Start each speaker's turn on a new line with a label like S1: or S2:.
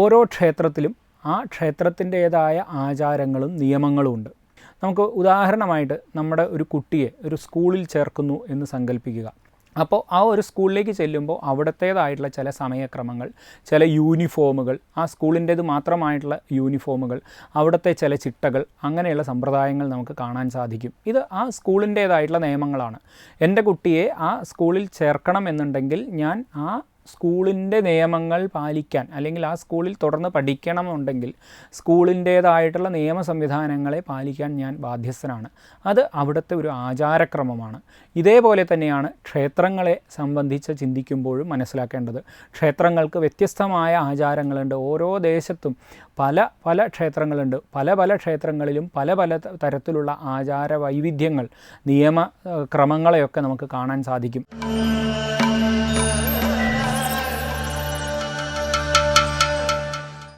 S1: ഓരോ ക്ഷേത്രത്തിലും ആ ക്ഷേത്രത്തിന്റേതായ ആചാരങ്ങളും നിയമങ്ങളും ഉണ്ട്. നമുക്ക് ഉദാഹരണമായിട്ട് നമ്മുടെ ഒരു കുട്ടിയെ ഒരു സ്കൂളിൽ ചേർക്കുന്നു എന്ന് സങ്കല്പിക്കുക അപ്പോൾ ആ ഒരു സ്കൂളിലേക്ക് ചെല്ലുമ്പോൾ അവിടത്തേതായിട്ടുള്ള ചില സമയക്രമങ്ങൾ ചില യൂണിഫോമുകൾ ആ സ്കൂളിന്റേത് മാത്രമായിട്ടുള്ള യൂണിഫോമുകൾ അവിടുത്തെ ചില ചിട്ടകൾ അങ്ങനെയുള്ള സമ്പ്രദായങ്ങൾ നമുക്ക് കാണാൻ സാധിക്കും. ഇത് ആ സ്കൂളിന്റേതായിട്ടുള്ള നിയമങ്ങളാണ്. എന്റെ കുട്ടിയെ ആ സ്കൂളിൽ ചേർക്കണം എന്നുണ്ടെങ്കിൽ ഞാൻ ആ സ്കൂളിന്റെ നിയമങ്ങൾ പാലിക്കാൻ അല്ലെങ്കിൽ ആ സ്കൂളിൽ തുടർന്ന് പഠിക്കണമെന്നുണ്ടെങ്കിൽ സ്കൂളിന്റേതായിട്ടുള്ള നിയമ സംവിധാനങ്ങളെ പാലിക്കാൻ ഞാൻ ബാധ്യസ്ഥനാണ്. അത് അവിടുത്തെ ഒരു ആചാരക്രമമാണ്. ഇതേപോലെ തന്നെയാണ് ക്ഷേത്രങ്ങളെ സംബന്ധിച്ച് ചിന്തിക്കുമ്പോഴും മനസ്സിലാക്കേണ്ടത്. ക്ഷേത്രങ്ങൾക്ക് വ്യത്യസ്തമായ ആചാരങ്ങളുണ്ട്. ഓരോ ദേശത്തും പല പല ക്ഷേത്രങ്ങളുണ്ട്. പല പല ക്ഷേത്രങ്ങളിലും പല പല തരത്തിലുള്ള ആചാര വൈവിധ്യങ്ങൾ നിയമ ക്രമങ്ങളെയൊക്കെ നമുക്ക് കാണാൻ സാധിക്കും.